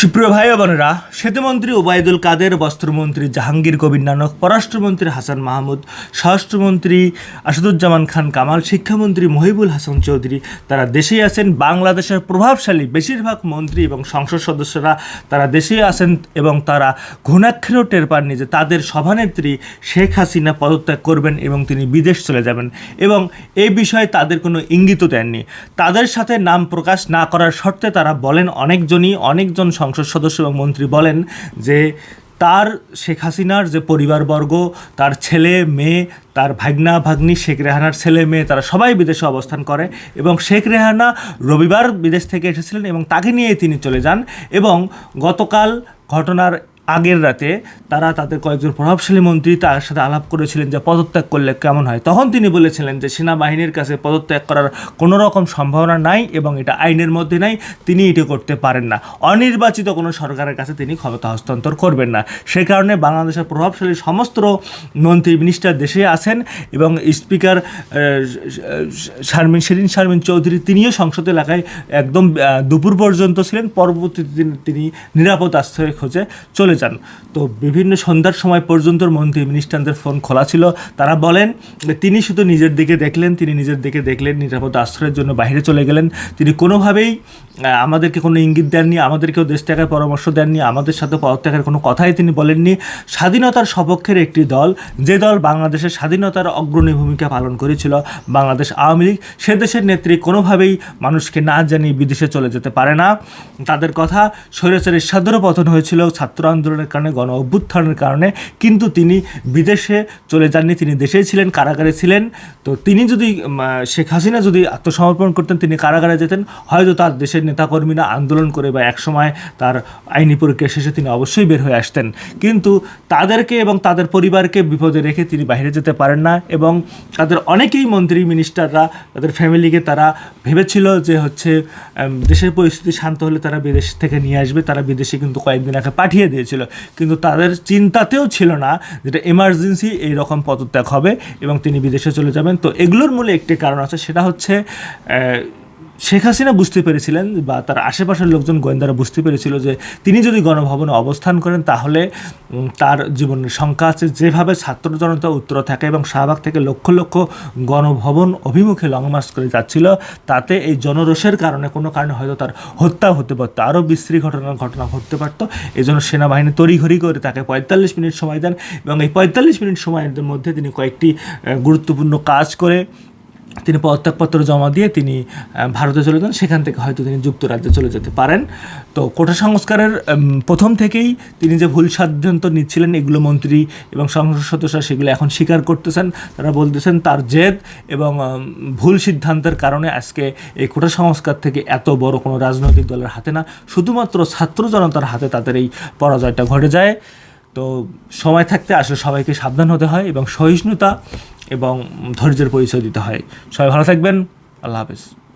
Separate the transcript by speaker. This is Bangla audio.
Speaker 1: সুপ্রিয় ভাই বোনেরা, সেতুমন্ত্রী ওবায়দুল কাদের, বস্ত্রমন্ত্রী জাহাঙ্গীর কবির নানক, পররাষ্ট্রমন্ত্রী হাসান মাহমুদ, স্বরাষ্ট্রমন্ত্রী আসাদুজ্জামান খান কামাল, শিক্ষামন্ত্রী মহিবুল হাসান চৌধুরী, তারা দেশেই আছেন, বাংলাদেশের প্রভাবশালী বেশিরভাগ মন্ত্রী এবং সংসদ সদস্যরা তারা দেশেই আছেন এবং তারা ঘুণাক্ষরেও টের পাননি যে তাদের সভানেত্রী শেখ হাসিনা পদত্যাগ করবেন এবং তিনি বিদেশ চলে যাবেন এবং এই বিষয়ে তাদের কোনো ইঙ্গিতও দেননি। তাদের সাথে নাম প্রকাশ না করার শর্তে তারা বলেন, অনেকজনই অনেকজন সংসদ সদস্য এবং মন্ত্রী বলেন যে তার শেখ হাসিনার যে পরিবারবর্গ, তার ছেলে, মেয়ে, তার ভাগ্না, ভাগ্নি, শেখ রেহানার ছেলে, মেয়ে, তারা সবাই বিদেশে অবস্থান করে এবং শেখ রেহানা রবিবার বিদেশ থেকে এসেছিলেন এবং তাকে নিয়ে তিনি চলে যান এবং গতকাল ঘটনার আগের রাতে তারা তাদের কয়েকজন প্রভাবশালী মন্ত্রী তার সাথে আলাপ করেছিলেন যে পদত্যাগ করলে কেমন হয়। তখন তিনি বলেছিলেন যে সেনাবাহিনীর কাছে পদত্যাগ করার কোনো রকম সম্ভাবনা নাই এবং এটা আইনের মধ্যে নাই, তিনি এটি করতে পারেন না। অনির্বাচিত কোনো সরকারের কাছে তিনি ক্ষমতা হস্তান্তর করবেন না। সে কারণে বাংলাদেশের প্রভাবশালী সমস্ত মন্ত্রী মিনিস্টার দেশে আছেন এবং স্পিকার শারমিন সেরিন শারমিন চৌধুরী তিনিও সংসদ এলাকায় একদম দুপুর পর্যন্ত ছিলেন। পরবর্তীতে তিনি নিরাপদ আশ্রয় খোঁজে চলে যান। তো বিভিন্ন সন্ধ্যার সময় পর্যন্ত মন্ত্রী মিনিস্টারদের ফোন খোলা ছিল। তারা বলেন, তিনি শুধু নিজের দিকে দেখলেন, তিনি নিজের দিকে দেখলেন, নিরাপদ আশ্রয়ের জন্য বাইরে চলে গেলেন। তিনি কোনোভাবেই আমাদেরকে কোনো ইঙ্গিত দেননি, আমাদেরকেও দেশ ত্যাগের পরামর্শ দেননি, আমাদের সাথে পদত্যাগের কোনো কথাই তিনি বলেননি। স্বাধীনতার সপক্ষের একটি দল, যে দল বাংলাদেশের স্বাধীনতার অগ্রণী ভূমিকা পালন করেছিল, বাংলাদেশ আওয়ামী লীগ, সে দেশের নেত্রী কোনোভাবেই মানুষকে না জানিয়ে বিদেশে চলে যেতে পারে না। তাদের কথা স্বৈরাচারের সাদর পতন হয়েছিল, ছাত্র আন্দোলনের কারণে, গণ অভ্যুত্থানের কারণে। কিন্তু তিনি বিদেশে চলে যাননি, তিনি দেশেই ছিলেন, কারাগারে ছিলেন। তো তিনি যদি শেখ হাসিনা যদি আত্মসমর্পণ করতেন, তিনি কারাগারে যেতেন। হয়তো তার দেশের নেতাকর্মীরা আন্দোলন করে বা একসময় তার আইনি পরীক্ষা শেষে তিনি অবশ্যই বের হয়ে আসতেন। কিন্তু তাদেরকে এবং তাদের পরিবারকে বিপদে রেখে তিনি বাইরে যেতে পারেন না এবং তাদের অনেকেই মন্ত্রী, মিনিস্টাররা, তাদের ফ্যামিলিকে তারা ভেবেছিল যে হচ্ছে দেশের পরিস্থিতি শান্ত হলে তারা বিদেশ থেকে নিয়ে আসবে। তারা বিদেশে কিন্তু কয়েকদিন আগে পাঠিয়ে দিয়েছিল। কিন্তু তাদের চিন্তাতেও ছিল না যেটা এমার্জেন্সি এই রকম পদত্যাগ হবে এবং তিনি বিদেশে চলে যাবেন। তো এগুলোর মূলে একটি কারণ আছে, সেটা হচ্ছে শেখ হাসিনা বুঝতে পেরেছিলেন বা তার আশেপাশের লোকজন গোয়েন্দারা বুঝতে পেরেছিল যে তিনি যদি গণভবনে অবস্থান করেন, তাহলে তার জীবনের সংখ্যা আছে। যেভাবে ছাত্র জনতা উত্তর থাকে এবং শাহবাগ থেকে লক্ষ লক্ষ গণভবন অভিমুখে লং মার্চ করে যাচ্ছিল, তাতে এই জনরোষের কারণে কোনো কারণে হয়তো তার হত্যা হতে পারতো। আরও বিশ্রী ঘটনার ঘটনা ঘটতে পারতো। এই জন্য সেনাবাহিনী তড়িঘড়ি করে তাকে পঁয়তাল্লিশ মিনিট সময় দেন এবং এই পঁয়তাল্লিশ মিনিট সময়ের মধ্যে তিনি কয়েকটি গুরুত্বপূর্ণ কাজ করে তিনি পদত্যাগপত্র জমা দিয়ে তিনি ভারতে চলে যান। সেখান থেকে হয়তো তিনি যুক্তরাজ্যে চলে যেতে পারেন। তো কোটা সংস্কারের প্রথম থেকেই তিনি যে ভুল সিদ্ধান্ত নিচ্ছিলেন, এগুলো মন্ত্রী এবং সংসদ সদস্য সেগুলো এখন স্বীকার করতেছেন। তারা বলতেছেন, তার জেদ এবং ভুল সিদ্ধান্তের কারণে আজকে এই কোটা সংস্কার থেকে এত বড় কোনো রাজনৈতিক দলের হাতে না। শুধুমাত্র ছাত্র জনতার হাতে তাদের এই পরাজয়টা ঘটে যায়। তো সময় থাকতে আসলে সবাইকে সাবধান হতে হয় এবং সহিষ্ণুতা এবং ধৈর্যের পরিচয় দিতে হয়। সবাই ভালো থাকবেন। আল্লাহ হাফেজ।